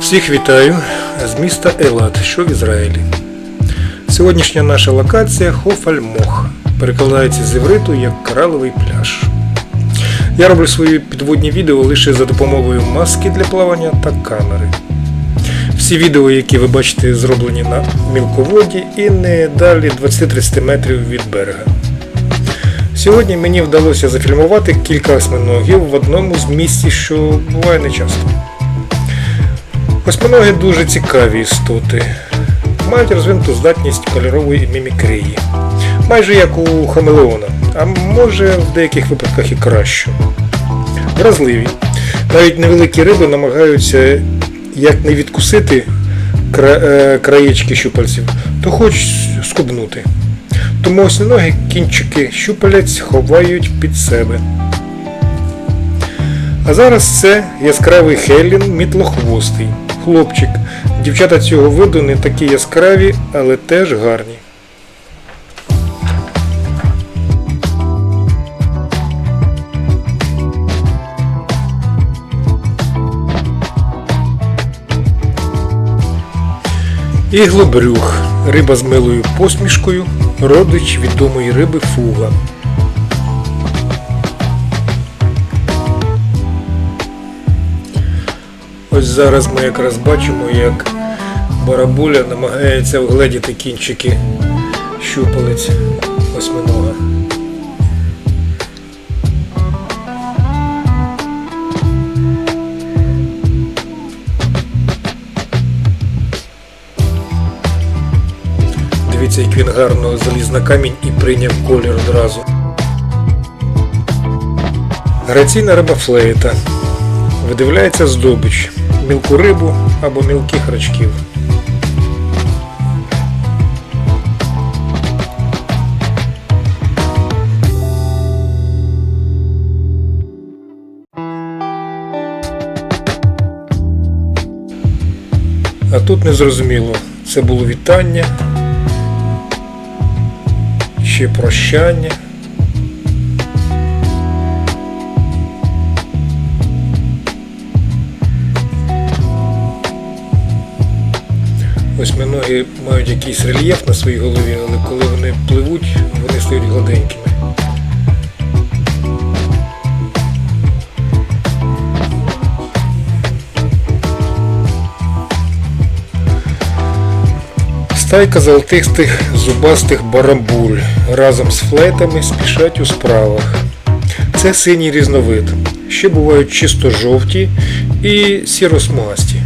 Всіх вітаю з міста Елат, що в Ізраїлі. Сьогоднішня наша локація Хофальмох. Перекладається з івриту як кораловий пляж. Я роблю свої підводні відео лише за допомогою маски для плавання та камери. Всі відео, які ви бачите, зроблені на мілководі і не далі 20-30 метрів від берега. Сьогодні мені вдалося зафільмувати кілька осьминогів в одному з місць, що буває нечасто. Восьминоги дуже цікаві істоти. Мають розвинуту здатність кольорової мімікрії. Майже як у хамелеона, а може в деяких випадках і кращу. Вразливі. Навіть невеликі риби намагаються як не відкусити е, краєчки щупальців, то хоч скубнути. Тому осьминоги кінчики щупалець ховають під себе. А зараз це яскравий Хелін мітлохвостий. Хлопчик. Дівчата цього виду не такі яскраві, але теж гарні. Іглобрюх. Риба з милою посмішкою, родич відомої риби фуга. Ось зараз ми якраз бачимо, як барабуля намагається вгледіти кінчики щупалець осьминога. Дивіться, як він гарно заліз на камінь і прийняв колір одразу. Граційна риба флейта. Видивляється здобич, мілку рибу або мілких рачків. А тут незрозуміло, це було вітання чи прощання. Восьминоги мають якийсь рельєф на своїй голові, але коли вони пливуть, вони стають гладенькими. Стайка золотистих зубастих барамбуль разом з флетами спішать у справах. Це синій різновид. Ще бувають чисто жовті і сіросмугасті.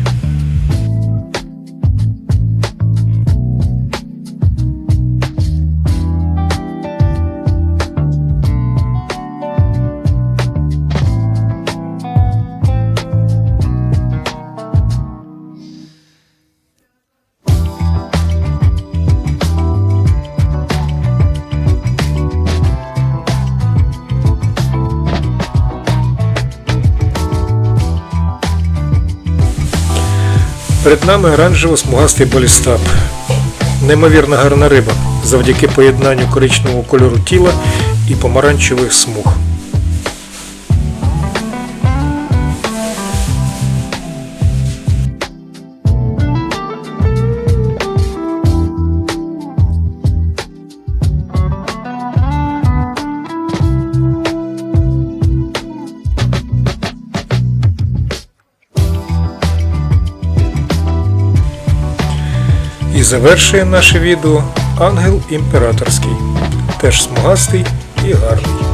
Перед нами оранжево-смугастий балістап. Неймовірно гарна риба завдяки поєднанню коричневого кольору тіла і помаранчевих смуг. І завершує наше відео ангел імператорський. Теж смугастий і гарний.